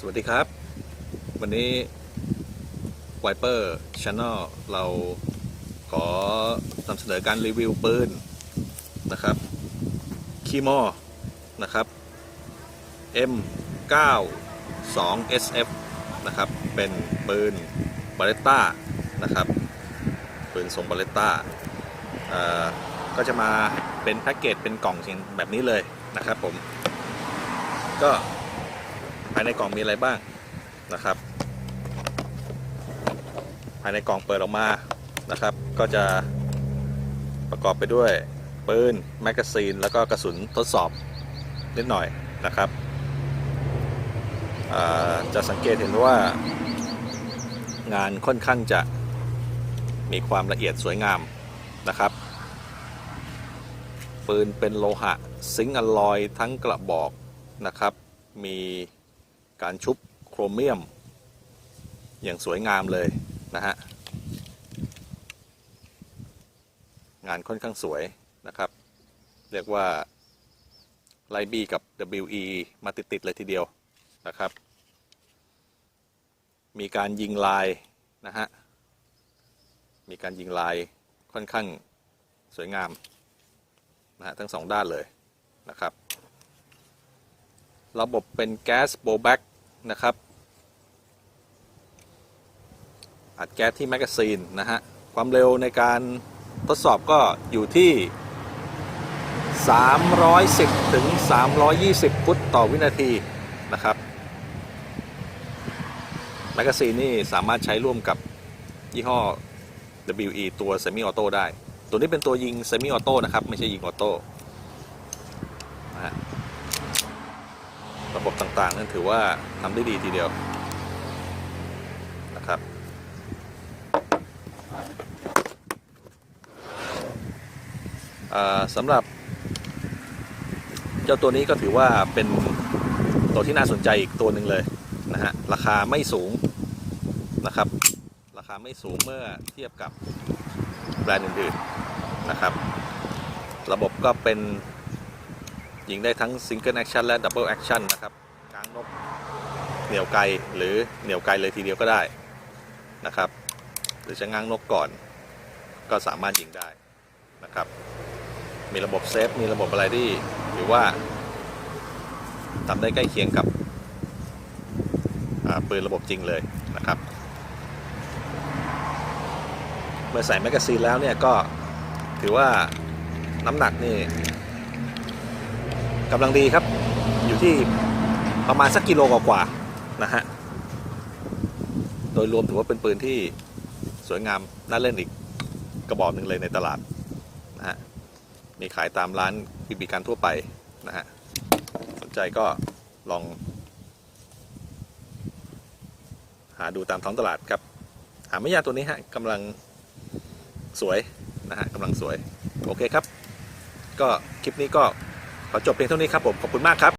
สวัสดีครับ วันนี้ Wiper Channel เราขอนำเสนอการรีวิวปืนนะครับคีโมนะครับ M92 SF นะครับเป็นปืนบาเลต้านะครับปืนทรงบาเลต้าก็จะมาเป็นแพ็กเกจเป็นกล่องแบบนี้เลยนะครับผมก็ ภายในกล่องมีอะไรบ้างนะครับ ภายในกล่องเปิดออกมานะครับ ก็จะประกอบไปด้วยปืนแมกกาซีน แล้วก็กระสุนทดสอบนิดหน่อยนะครับจะสังเกตเห็นว่างานค่อนข้างจะมีความละเอียดสวยงามนะครับ ปืนเป็นโลหะ ซิงค์อลลอยทั้งกระบอกนะครับ มี การชุบโครเมียม อย่างสวยงามเลยนะฮะ งานค่อนข้างสวยนะครับ เรียกว่าไลบีกับ WE มาติด ๆ เลยทีเดียวนะครับ มีการยิงลายนะฮะ มีการยิงลายค่อนข้างสวยงามนะฮะทั้งสองด้านเลยนะครับ ระบบเป็นแก๊สโบแบ็ก นะครับ อัดแก๊สที่แมกกาซีนนะฮะ ความเร็วในการทดสอบก็อยู่ที่ 310 ถึง 320 ฟุตต่อวินาทีนะครับแมกกาซีนนี่สามารถใช้ร่วมกับยี่ห้อ WE ตัวเซมิออโต้ได้ ตัวนี้เป็นตัวยิงเซมิออโต้นะครับ ไม่ใช่ยิงออโต้นะฮะ ระบบ ต่างๆ นั้นถือว่าทำได้ดีทีเดียวนะครับ สำหรับ เจ้าตัวนี้ก็ถือว่าเป็นตัวที่น่าสนใจอีกตัวหนึ่งเลยนะฮะ ราคาไม่สูงนะครับ ราคาไม่สูงเมื่อเทียบกับแบรนด์อื่นๆนะครับ ระบบก็เป็นยิงได้ทั้งซิงเกิลแอคชั่นและดับเบิลแอคชั่นนะครับ นกเหนียวไกลหรือเหนียวไกลเลยทีเดียวก็ได้นะครับ หรือจะง้างนกก่อน ก็สามารถยิงได้นะครับ มีระบบเซฟ มีระบบอะไรที่หรือว่าทำได้ใกล้เคียงกับปืนระบบจริงเลยนะครับ เมื่อใส่แมกกาซีนแล้วเนี่ยก็ถือว่าน้ำหนักนี่กำลังดีครับอยู่ที่ ประมาณสักกิโลกว่าๆนะฮะ โดยรวมถือว่าเป็นปืนที่สวยงามน่าเล่นอีกกระบอกหนึ่งเลยในตลาดนะฮะ มีขายตามร้านบีบีกันทั่วไปนะฮะ สนใจก็ลอง หาดูตามท้องตลาดครับ หาไม่ยากตัวนี้ฮะกำลังสวยนะฮะกำลังสวย โอเคครับ ก็คลิปนี้ก็ขอจบเพียงเท่านี้ครับผม ขอบคุณมากครับ